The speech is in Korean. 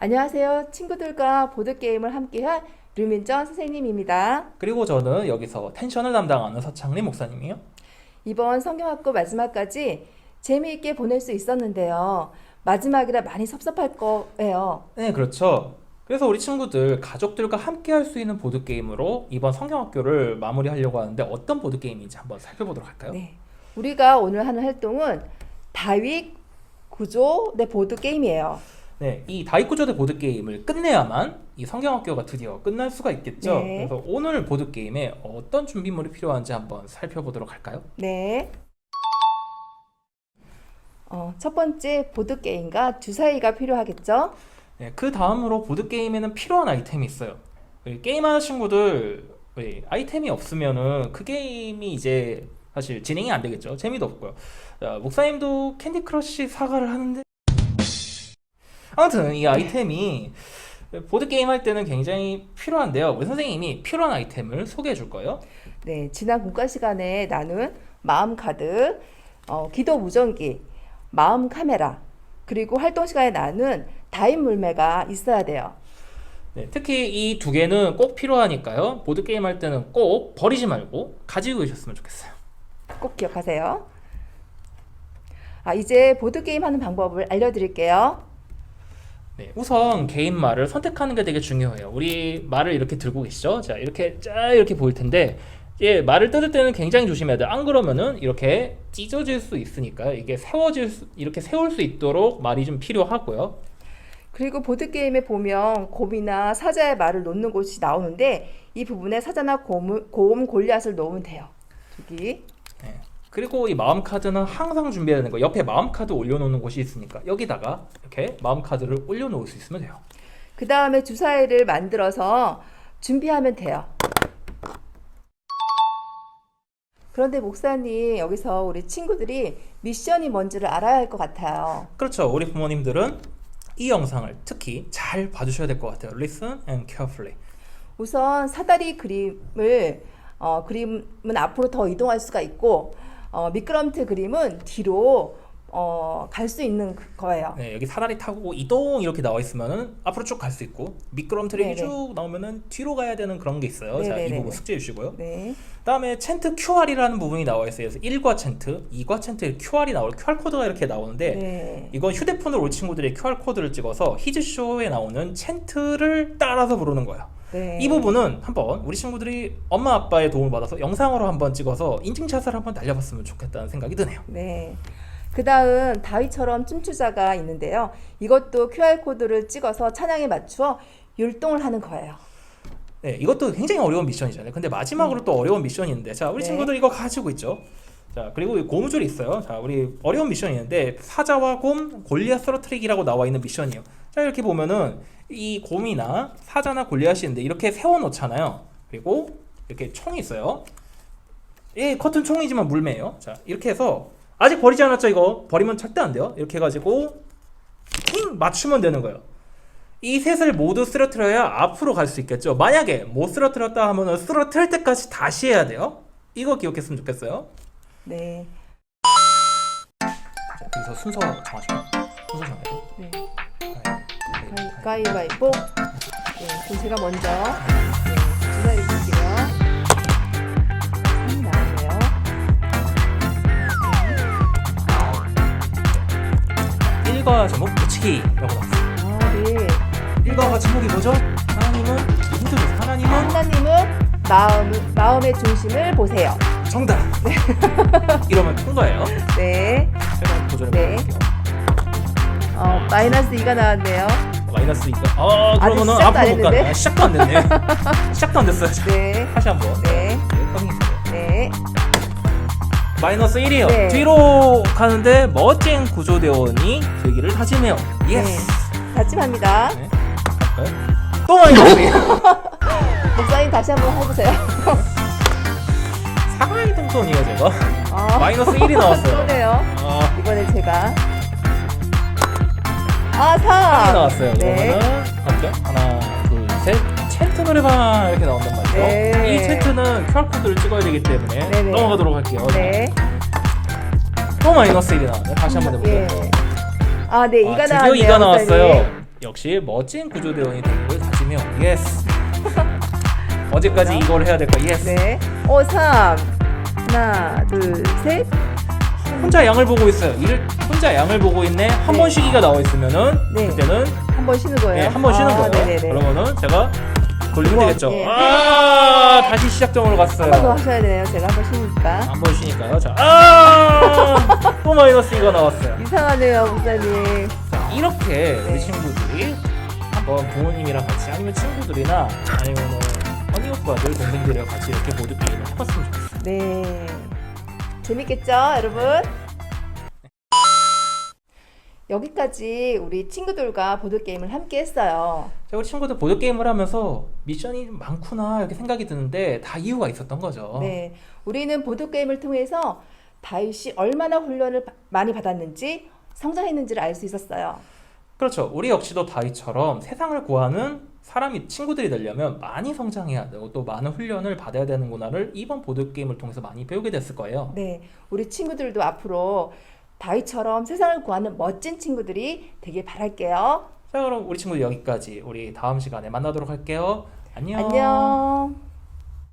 안녕하세요. 친구들과 보드게임을 함께할 류민정 선생님입니다. 그리고 저는 여기서 텐션을 담당하는 서창림 목사님이요. 이번 성경학교 마지막까지 재미있게 보낼 수 있었는데요. 마지막이라 많이 섭섭할 거예요. 네, 그렇죠. 그래서 우리 친구들 가족들과 함께 할 수 있는 보드 게임으로 이번 성경학교를 마무리하려고 하는데 어떤 보드 게임인지 한번 살펴보도록 할까요? 네. 우리가 오늘 하는 활동은 다윗 구조 내 보드 게임이에요. 네, 이 다이쿠조대 보드 게임을 끝내야만 이 성경학교가 드디어 끝날 수가 있겠죠. 네. 그래서 오늘 보드 게임에 어떤 준비물이 필요한지 한번 살펴보도록 할까요? 네. 어, 첫 번째 보드 게임과 주사위가 필요하겠죠? 네, 그 다음으로 보드 게임에는 필요한 아이템이 있어요. 이 게임하는 친구들 이 아이템이 없으면은 그 게임이 이제 사실 진행이 안 되겠죠. 재미도 없고요. 자, 목사님도 캔디 크러쉬 사과를 하는데 아무튼 이 아이템이 보드 게임 할 때는 굉장히 필요한데요. 우리 선생님이 필요한 아이템을 소개해 줄 거예요. 네, 지난 공과 시간에 나눈 마음 카드, 어, 기도 무전기, 마음 카메라, 그리고 활동 시간에 나눈 다인 물매가 있어야 돼요. 네, 특히 이 두 개는 꼭 필요하니까요. 보드 게임 할 때는 꼭 버리지 말고 가지고 계셨으면 좋겠어요. 꼭 기억하세요. 아, 이제 보드 게임 하는 방법을 알려드릴게요. 네, 우선 개인 말을 선택하는 게 되게 중요해요. 우리 말을 이렇게 들고 계시죠? 자, 이렇게 쫙 이렇게 보일 텐데, 예, 말을 뜯을 때는 굉장히 조심해야 돼요. 안 그러면은 이렇게 찢어질 수 있으니까요. 이게 세워질 수, 이렇게 세울 수 있도록 말이 좀 필요하고요. 그리고 보드 게임에 보면 곰이나 사자의 말을 놓는 곳이 나오는데 이 부분에 사자나 곰, 곰 골리앗을 놓으면 돼요. 저기. 네. 그리고 이 마음 카드는 항상 준비해야 되는 거. 옆에 마음 카드 올려놓는 곳이 있으니까 여기다가 이렇게 마음 카드를 올려놓을 수 있으면 돼요. 그 다음에 주사위를 만들어서 준비하면 돼요. 그런데 목사님 여기서 우리 친구들이 미션이 뭔지를 알아야 할 것 같아요. 그렇죠. 우리 부모님들은 이 영상을 특히 잘 봐주셔야 될 것 같아요. Listen and carefully. 우선 사다리 그림을 어, 그림은 앞으로 더 이동할 수가 있고 어, 미끄럼틀 그림은 뒤로 어, 갈 수 있는 그- 거예요. 네, 여기 사다리 타고 이동 이렇게 나와 있으면은 앞으로 쭉 갈 수 있고 미끄럼틀이 네네. 쭉 나오면은 뒤로 가야 되는 그런 게 있어요. 자, 이 네네네네. 부분 숙지해 주시고요. 네. 그다음에 챈트 QR이라는 부분이 나와 있어요. 그래서 1과 챈트, 2과 챈트 QR이 나올 QR 코드가 이렇게 나오는데 네. 이건 휴대폰으로 올 친구들이 QR 코드를 찍어서 히즈쇼에 나오는 챈트를 따라서 부르는 거예요. 네. 이 부분은 한번 우리 친구들이 엄마 아빠의 도움을 받아서 영상으로 한번 찍어서 인증샷을 한번 날려봤으면 좋겠다는 생각이 드네요. 네. 그 다음 다윗처럼 춤추자가 있는데요. 이것도 QR코드를 찍어서 찬양에 맞추어 율동을 하는 거예요. 네, 이것도 굉장히 어려운 미션이잖아요. 근데 마지막으로 또 어려운 미션이 있는데, 자, 우리 네. 친구들 이거 가지고 있죠. 자, 그리고 이 고무줄이 있어요. 자, 우리 어려운 미션이 있는데, 사자와 곰, 골리앗 쓰러트리기라고 나와 있는 미션이에요. 자, 이렇게 보면은 이 곰이나 사자나 골리앗이 있는데 이렇게 세워 놓잖아요. 그리고 이렇게 총이 있어요. 예, 커튼 총이지만 물매예요. 자, 이렇게 해서 아직 버리지 않았죠, 이거. 버리면 절대 안 돼요. 이렇게 해 가지고 킹 맞추면 되는 거예요. 이 셋을 모두 쓰러뜨려야 앞으로 갈 수 있겠죠. 만약에 못 쓰러뜨렸다 하면은 쓰러뜨릴 때까지 다시 해야 돼요. 이거 기억했으면 좋겠어요. 네. 자, 여기서 순서 정하시고 순서 정해야 돼. 네. 가위, 가위- 가위바위보. 네. 그럼 제가 먼저 네. 나오네요. 가위. 1과 제목 붙이기라고 나왔어요. 아, 네. 1과 제목이 뭐죠? 하나님은 주세요. 하나님은 하나님은 마음, 마음의 중심을 보세요. 정답. 이러면 통과예요. 네. 제가 도전해 네. 볼게요. 어, 마이너스 2가 나왔네요. 마이너스 2가. 아, 아직 그러면은 시작도 안 앞으로 못. 했는데? 아, 시작도 안 됐네. 시작도 안 됐어요. 자, 네. 다시 한번. 네. 네, 커밍 있어요. 네. 마이너스 1이요. 네. 뒤로 가는데 멋진 구조대원이 되기를 다짐해요. 예스. 다짐합니다. 네. 갈까요? 또 마이너스 1. 목사님 다시 한번 해보세요. 사과의 동선이에요, 제가. 어. 마이너스 1이 나왔어요. 쏘네요. 아, 이번엔 제가. 아, 3. 3이 나왔어요. 네. 그러면은. 하나, 둘, 셋. 챈트 노래방 이렇게 나온단 말이죠. 네. 이 챈트는 QR코드를 찍어야 되기 때문에 네네. 넘어가도록 할게요. 네. 또 마이너스 1이 나왔네. 다시 한번 해볼게요. 예. 아, 네, 아, 2가 드디어 나왔네요. 2가 나왔어요. 역시 멋진 구조대원이 되기를 다지며 예스. 언제까지 이걸 해야 될까? 예스. 네. 오, 3. 하나, 둘, 셋. 혼자 양을 보고 있어요. 이를 혼자 양을 보고 있네. 한 네. 번 쉬기가 나와 있으면은 네. 그때는 한 번 쉬는 거예요. 네, 한 번 쉬는 아, 거예요. 네네네. 그러면은 제가 돌리면 우와, 되겠죠. 예. 아 다시 시작점으로 갔어요. 한 번 더 하셔야 돼요. 제가 한 번 쉬니까. 한 번 쉬니까요. 자, 아! 또 마이너스 2가 나왔어요. 이상하네요, 목사님. 자, 이렇게 네. 우리 친구들이 한번 부모님이랑 같이 아니면 친구들이나 아니면 언니 오빠들 동생들이랑 같이 이렇게 보드 게임을 해봤으면 좋겠어요. 네. 재밌겠죠, 여러분? 여기까지 우리 친구들과 보드게임을 함께 했어요. 자, 우리 친구들 보드 게임을 하면서 미션이 좀 많구나 이렇게 생각이 드는데 다 이유가 있었던 거죠. 네. 우리는 보드게임을 통해서 다윗이 얼마나 훈련을 바- 많이 받았는지 성장했는지를 알 수 있었어요. 그렇죠. 우리 역시도 다이처럼 세상을 구하는 사람이 친구들이 되려면 많이 성장해야 되고 또 많은 훈련을 받아야 되는구나를 이번 보드 게임을 통해서 많이 배우게 됐을 거예요. 네. 우리 친구들도 앞으로 다윗처럼 세상을 구하는 멋진 친구들이 되길 바랄게요. 자, 그럼 우리 친구들 여기까지 우리 다음 시간에 만나도록 할게요. 안녕. 안녕.